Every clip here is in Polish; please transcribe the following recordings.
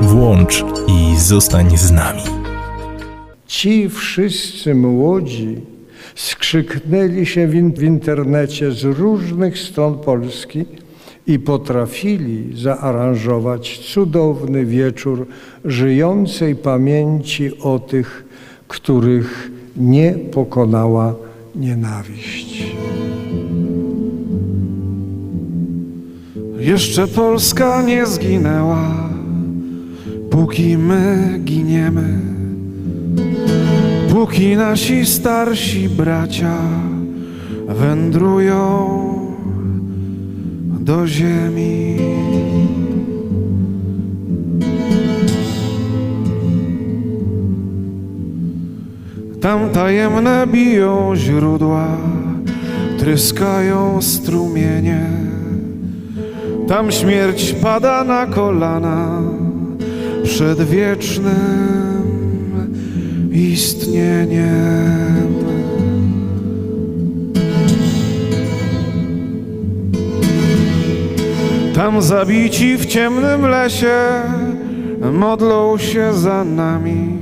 Włącz i zostań z nami. Ci wszyscy młodzi skrzyknęli się w, in- w internecie z różnych stron Polski i potrafili zaaranżować cudowny wieczór żyjącej pamięci o tych, których nie pokonała nienawiść. Jeszcze Polska nie zginęła, póki my giniemy, póki nasi starsi bracia wędrują do ziemi. Tam tajemne biją źródła, tryskają strumienie. Tam śmierć pada na kolana przed wiecznym istnieniem. Tam zabici w ciemnym lesie modlą się za nami.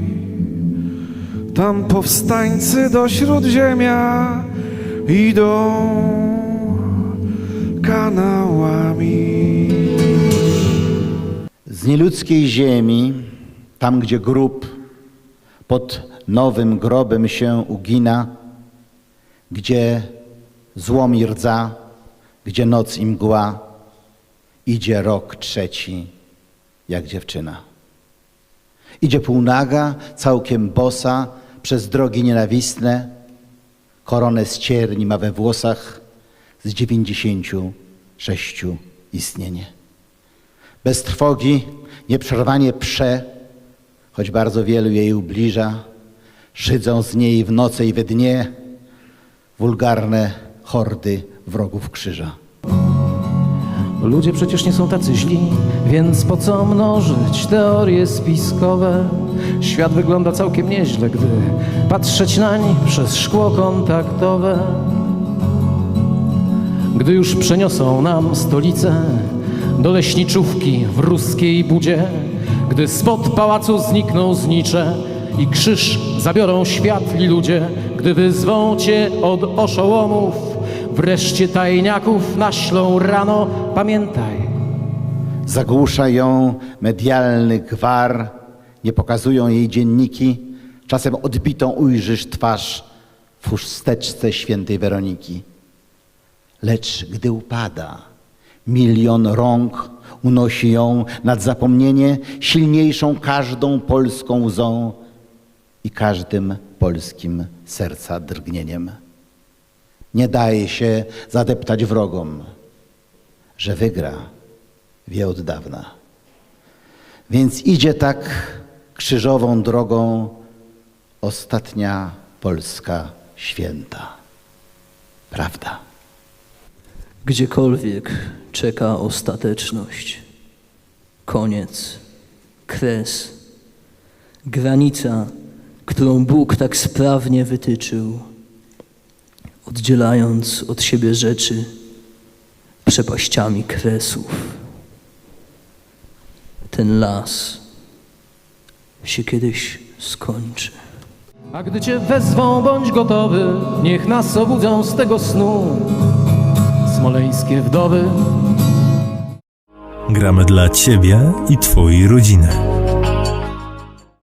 Tam powstańcy do śródziemia idą kanałami. Z nieludzkiej ziemi, tam gdzie grób pod nowym grobem się ugina, gdzie złom i rdza, gdzie noc i mgła, idzie rok trzeci, jak dziewczyna. Idzie półnaga, całkiem bosa, przez drogi nienawistne, koronę z cierni ma we włosach, z dziewięćdziesięciu sześciu istnienie. Bez trwogi, nieprzerwanie prze, choć bardzo wielu jej ubliża, szydzą z niej w nocy i we dnie wulgarne hordy wrogów krzyża. Ludzie przecież nie są tacy źli, więc po co mnożyć teorie spiskowe? Świat wygląda całkiem nieźle, gdy patrzeć nań przez szkło kontaktowe. Gdy już przeniosą nam stolicę do leśniczówki w ruskiej budzie, gdy spod pałacu znikną znicze i krzyż zabiorą światli ludzie, gdy wyzwą cię od oszołomów, wreszcie tajniaków naślą rano, pamiętaj, Zagłusza ją medialny gwar, nie pokazują jej dzienniki, czasem odbitą ujrzysz twarz w chusteczce świętej Weroniki. Lecz gdy upada, milion rąk unosi ją nad zapomnienie silniejszą każdą polską łzą i każdym polskim serca drgnieniem. Nie daje się zadeptać wrogom, że wygra, wie od dawna. Więc idzie tak krzyżową drogą ostatnia polska święta. Prawda. Gdziekolwiek czeka ostateczność, koniec, kres, granica, którą Bóg tak sprawnie wytyczył, oddzielając od siebie rzeczy przepaściami kresów. Ten las się kiedyś skończy. A gdy cię wezwą, bądź gotowy, niech nas obudzą z tego snu. Smoleńskie wdowy Gramy dla Ciebie i Twojej rodziny.